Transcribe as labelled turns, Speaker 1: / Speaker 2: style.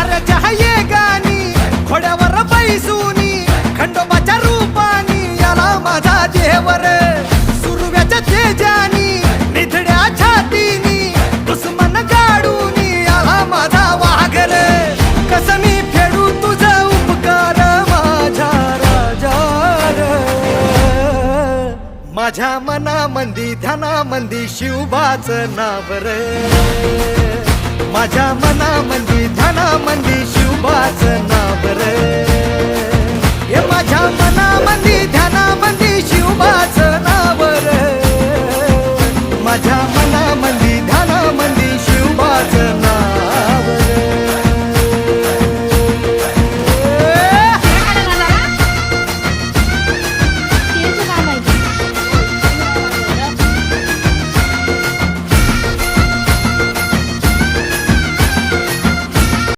Speaker 1: अरे ये गाणी घोड्यावर बैसूनी खंडोबाच्या रूपानी याला माझा देवर सुरव्याच्या तेजानी निधड्या छातीनी दुश्मन गाडूनी याला माझा वाघर कस मी फेडू तुझा उपकार माझ्या राजा माझ्या मनामंदी ध्यानामंदी शिवबाच नाव रे. माझ्या मनामध्ये ध्यानामध्ये शिवबाच नावर हे माझ्या मनामध्ये ध्यानामध्ये शिवबाच नावर माझ्या